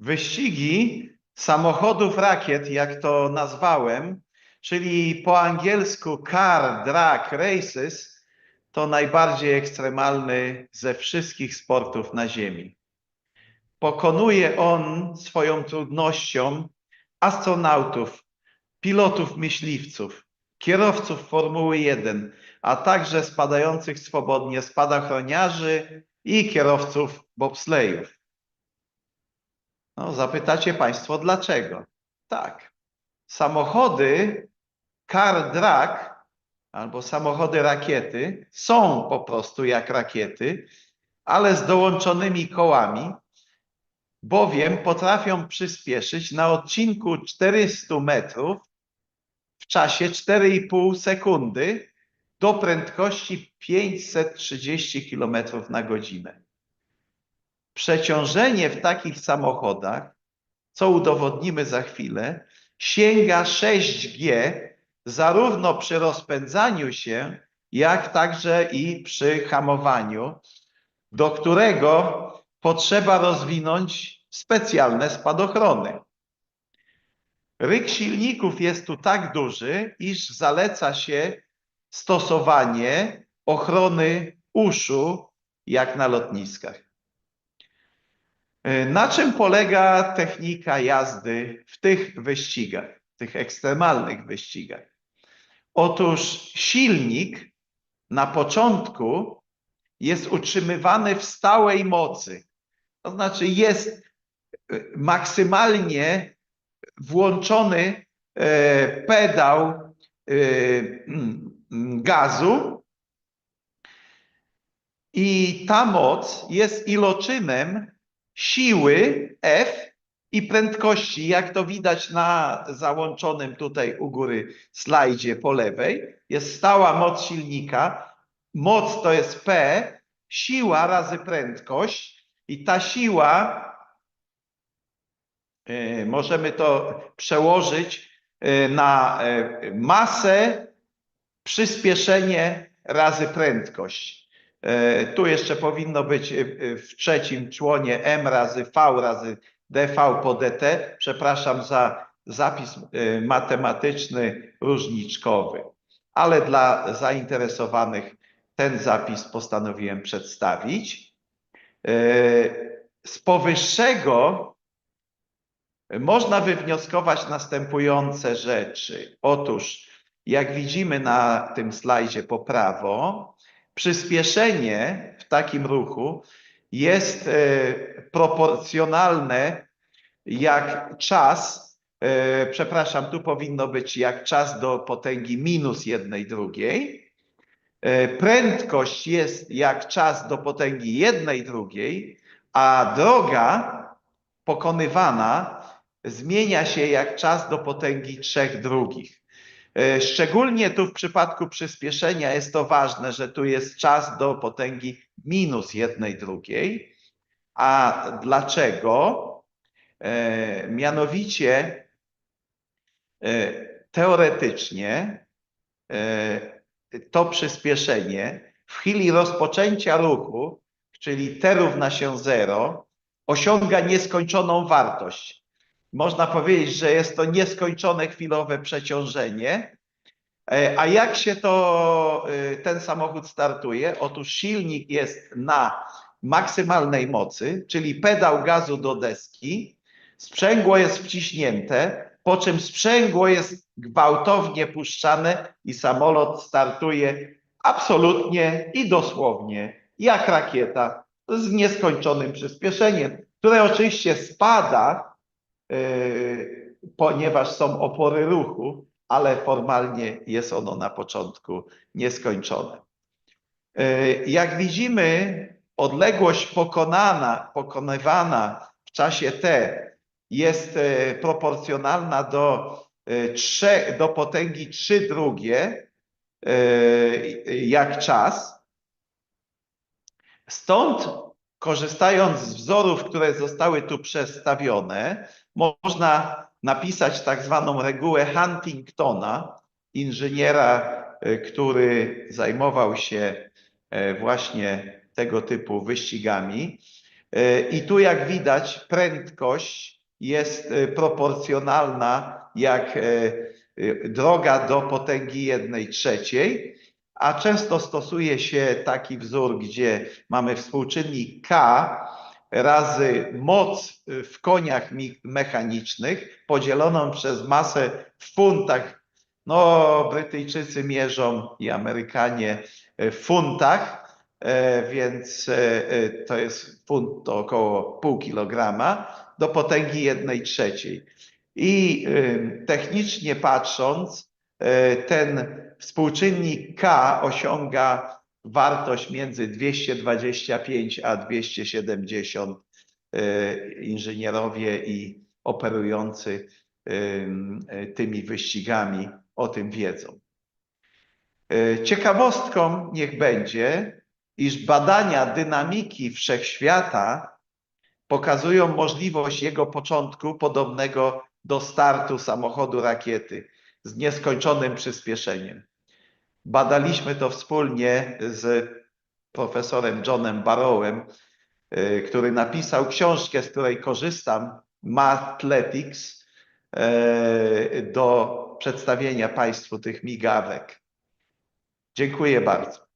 Wyścigi samochodów rakiet, jak to nazwałem, czyli po angielsku car drag races, to najbardziej ekstremalny ze wszystkich sportów na Ziemi. Pokonuje on swoją trudnością astronautów, pilotów myśliwców, kierowców Formuły 1, a także spadających swobodnie spadochroniarzy i kierowców bobslejów. No, zapytacie Państwo dlaczego? Tak. Samochody car drag albo samochody rakiety są po prostu jak rakiety, ale z dołączonymi kołami, bowiem potrafią przyspieszyć na odcinku 400 metrów w czasie 4,5 sekundy do prędkości 530 km na godzinę. Przeciążenie w takich samochodach, co udowodnimy za chwilę, sięga 6G zarówno przy rozpędzaniu się, jak także i przy hamowaniu, do którego potrzeba rozwinąć specjalne spadochrony. Ryk silników jest tu tak duży, iż zaleca się stosowanie ochrony uszu, jak na lotniskach. Na czym polega technika jazdy w tych wyścigach, tych ekstremalnych wyścigach? Otóż silnik na początku jest utrzymywany w stałej mocy. To znaczy jest maksymalnie włączony e, pedał e, gazu i ta moc jest iloczynem siły F i prędkości, jak to widać na załączonym tutaj u góry slajdzie po lewej. Jest stała moc silnika. Moc to jest P, siła razy prędkość i ta siła e, możemy to przełożyć e, na e, masę, przyspieszenie razy prędkość. Tu jeszcze powinno być w trzecim członie M razy V razy dv po dt. Przepraszam za zapis matematyczny różniczkowy, ale dla zainteresowanych ten zapis postanowiłem przedstawić. Z powyższego można wywnioskować następujące rzeczy. Otóż, jak widzimy na tym slajdzie po prawo, przyspieszenie w takim ruchu jest proporcjonalne jak czas, przepraszam, tu powinno być jak czas do potęgi minus jednej drugiej. Prędkość jest jak czas do potęgi jednej drugiej, a droga pokonywana zmienia się jak czas do potęgi trzech drugich. Szczególnie tu w przypadku przyspieszenia jest to ważne, że tu jest czas do potęgi minus jednej drugiej. A dlaczego? E, mianowicie e, teoretycznie e, to przyspieszenie w chwili rozpoczęcia ruchu, czyli t równa się 0, osiąga nieskończoną wartość. Można powiedzieć, że jest to nieskończone chwilowe przeciążenie. A jak się to ten samochód startuje? Otóż silnik jest na maksymalnej mocy, czyli pedał gazu do deski, sprzęgło jest wciśnięte, po czym sprzęgło jest gwałtownie puszczane i samolot startuje absolutnie i dosłownie jak rakieta z nieskończonym przyspieszeniem, które oczywiście spada, ponieważ są opory ruchu, ale formalnie jest ono na początku nieskończone. Yy, jak widzimy, odległość pokonana, pokonywana w czasie t jest e, proporcjonalna do, 3, e, do potęgi 3 drugie jak czas. Stąd korzystając z wzorów, które zostały tu przedstawione, można napisać tak zwaną regułę Huntingtona, inżyniera, który zajmował się właśnie tego typu wyścigami. E, I tu jak widać prędkość jest e, proporcjonalna jak e, e, droga do potęgi jednej trzeciej, a często stosuje się taki wzór, gdzie mamy współczynnik K razy moc w koniach mechanicznych podzieloną przez masę w funtach. No, Brytyjczycy mierzą i Amerykanie w funtach, e, więc e, e, to jest funt to około pół kilograma do potęgi jednej trzeciej. I technicznie patrząc, ten współczynnik K osiąga wartość między 225 a 270 e, inżynierowie i operujący e, tymi wyścigami o tym wiedzą. E, Ciekawostką niech będzie, iż badania dynamiki wszechświata pokazują możliwość jego początku podobnego do startu samochodu rakiety z nieskończonym przyspieszeniem. Badaliśmy to wspólnie z profesorem Johnem Barrowem, y, który napisał książkę, z której korzystam, Mathletics, y, do przedstawienia Państwu tych migawek. Dziękuję bardzo.